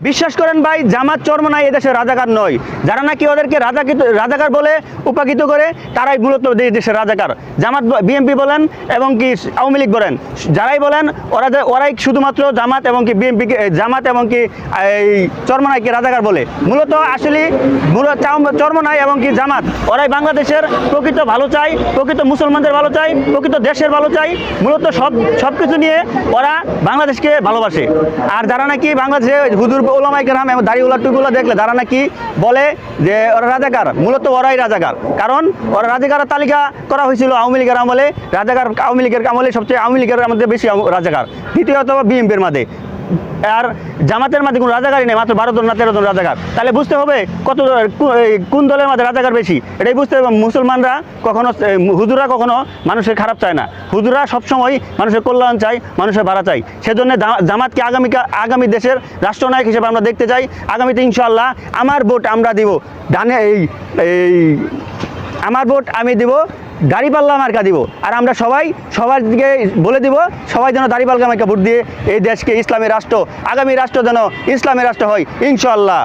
বিশ্বাস করেন ভাই, জামাত চর্মনাই এদেশের রাজাকার নয়। যারা নাকি ওদেরকে রাজাকিত রাজাকার বলে উপাকিত করে, তারাই মূলত দেশের রাজাকার। জামাত বিএনপি বলেন এবং কি আওয়ামী লীগ বলেন। যারাই বলেন, ওরা ওরাই শুধুমাত্র জামাত এবং কি বিএনপি জামাত এবং কি, এই চর্মনাইকে রাজাকার বলে। মূলত আসলে মূলত চর্মনাই এবং কি জামাত। ওরাই বাংলাদেশের প্রকৃত ভালো চাই, প্রকৃত মুসলমানদের ভালো চাই, প্রকৃত দেশের ভালো চাই। মূলত সব সব কিছু নিয়ে ওরা বাংলাদেশকে ভালোবাসে। আর যারা নাকি বাংলাদেশে হুজুর ওলামাই কেরাম এবং দাড়িওয়ালা টুপিওয়ালা দেখলে তারা নাকি বলে যে ওরা রাজাকার, মূলত ওরাই রাজাকার। কারণ ওরা রাজাকারের তালিকা করা হয়েছিল আওয়ামী লীগের আমলে। রাজাকার আওয়ামী লীগের আমলে সবচেয়ে আওয়ামী লীগের মধ্যে বেশি রাজাকার। দ্বিতীয়ত বিএমপির মাঝে। আর জামাতের মাঝে কোনো রাজাকারই নেই, মাত্র বারো জন না তেরো জন রাজাকার। তাহলে বুঝতে হবে কত কোন দলের মাঝে রাজাকার বেশি? এটাই বুঝতে হবে। মুসলমানরা কখনো হুজুরা কখনো মানুষের খারাপ চায় না। হুজুরা সবসময় মানুষের কল্যাণ চাই মানুষের ভাড়া চাই সেজন্য জামাতকে আগামী আগামী দেশের রাষ্ট্রনায়ক হিসেবে আমরা দেখতে চাই। আগামীতে ইনশাল্লাহ আমার ভোট আমরা দিব। ডানে এই এই আমার ভোট আমি দিব দাড়িপাল্লা মার্কা দিব। আর আমরা সবাই, সবার দিকে বলে দিব, সবাই যেন দাড়িপাল্লা মার্কা ভোট দিয়ে এই দেশকে ইসলামী রাষ্ট্র, আগামী রাষ্ট্র যেন ইসলামী রাষ্ট্র হয় ইনশাল্লাহ